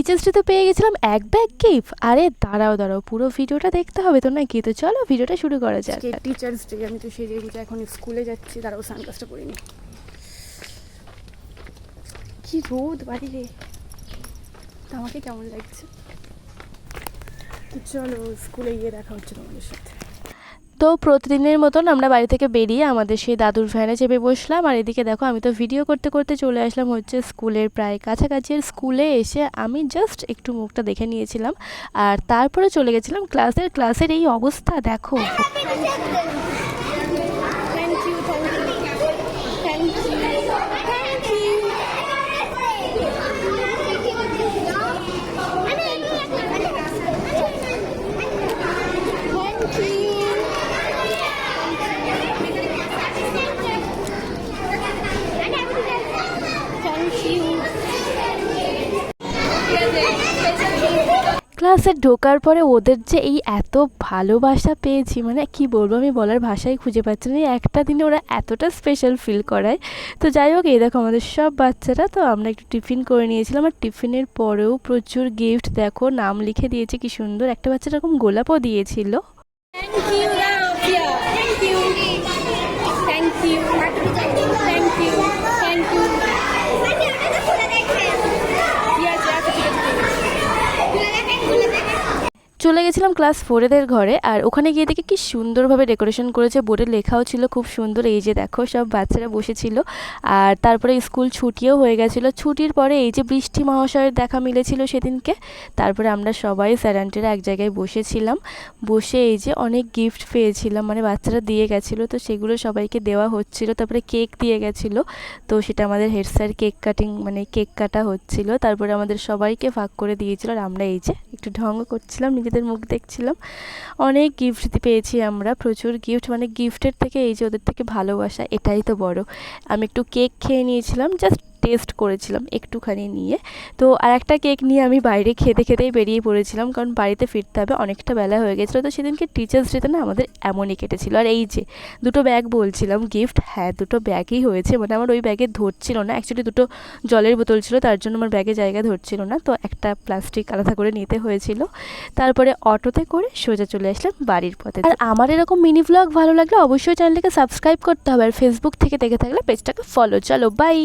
Teachers day তো পেয়ে গেছিলাম এক ব্যাগ গিফট আরে দাঁড়াও দাঁড়াও, পুরো ভিডিওটা দেখতে হবে তো নাকি? তো চলো ভিডিওটা শুরু করা যাক। টিচার্স ডে আমি তো সেজে গুজে এখন স্কুলে যাচ্ছি তারাও সানগ্লাসটা পরিনি কি রোদ বাড়িরে আমাকে কেমন লাগছে? তো চলো স্কুলে গিয়ে দেখা হচ্ছে তোমাদের সাথে। তো প্রতিদিনের মতন আমরা বাড়ি থেকে বেরিয়ে আমাদের সেই দাদুর ভ্যানে চেপে বসলাম। আর এদিকে দেখো, আমি তো ভিডিও করতে করতে চলে আসলাম হচ্ছে স্কুলের প্রায় কাছাকাছি স্কুলে এসে আমি জাস্ট একটু মুখটা দেখে নিয়েছিলাম। আর তারপরে চলে গেছিলাম ক্লাসের ক্লাসের এই অবস্থা, দেখো। ক্লাসে ঢোকার পরে ওদের যে এই এত ভালোবাসা পেয়েছি মানে কি বলব, আমি বলার ভাষাই খুঁজে পাচ্ছি না। একটা দিনে ওরা এতটা স্পেশাল ফিল করায়। তো যাই হোক, এই দেখো আমাদের সব বাচ্চারা, তো আমরা একটু টিফিন করে নিয়েছিলাম। আর টিফিনের পরেও প্রচুর গিফট দেখো, নাম লিখে দিয়েছে, কি সুন্দর। একটা বাচ্চা এরকম গোলাপও দিয়েছিল। চলে গেছিলাম ক্লাস ফোরেদের ঘরে, আর ওখানে গিয়ে দেখি কি সুন্দরভাবে ডেকোরেশন করেছে বোর্ডে লেখাও ছিল, খুব সুন্দর। এই যে দেখো, সব বাচ্চারা বসেছিল। আর তারপরে স্কুল ছুটিও হয়ে গেছিল। ছুটির পরে এই যে বৃষ্টি মহাশয়ের দেখা মিলেছিল সেদিনকে, তারপরে আমরা সবাই স্যারান্টেরা এক জায়গায় বসেছিলাম। বসে এই যে অনেক গিফট পেয়েছিলাম মানে বাচ্চারা দিয়ে গেছিল, তো সেগুলো সবাইকে দেওয়া হচ্ছিল। তারপরে কেক দিয়ে গেছিল, তো সেটা আমাদের হেড স্যার কেক কাটিং মানে কেক কাটা হচ্ছিল। তারপরে আমাদের সবাইকে ভাগ করে দিয়েছিল, আর আমরা এই যে একটু ঢঙ্গ করছিলাম নিজেদের মুখ দেখছিলাম। অনেক গিফট পেয়েছি আমরা, প্রচুর গিফট মানে গিফটের থেকে এই যে ওদের থেকে ভালোবাসা, এটাই তো বড়। আমি একটু কেক খেয়ে নিয়েছিলাম জাস্ট টেস্ট করেছিলাম একটুখানি নিয়ে। তো আর একটা কেক নিয়ে আমি বাইরে খেতে খেতেই বেরিয়ে পড়েছিলাম, কারণ বাড়িতে ফিরতে হবে, অনেকটা বেলা হয়ে গেছিল। তো সেদিনকে টিচার্স ডেতে না আমাদের এমনই কেটেছিল। আর এই যে, দুটো ব্যাগ বলছিলাম গিফট হ্যাঁ দুটো ব্যাগই হয়েছে। মানে আমার ওই ব্যাগে ধরছিল না অ্যাকচুয়ালি দুটো জলের বোতল ছিল, তার জন্য আমার ব্যাগে জায়গা ধরছিল না। তো একটা প্লাস্টিক আলাদা করে নিতে হয়েছিল। তারপরে অটোতে করে সোজা চলে আসলাম বাড়ির পথে। আর আমার এরকম মিনি ব্লগ ভালো লাগলে অবশ্যই চ্যানেলটাকে সাবস্ক্রাইব করতে হবে। আর ফেসবুক থেকে দেখে থাকলে পেজটাকে ফলো চলো বাই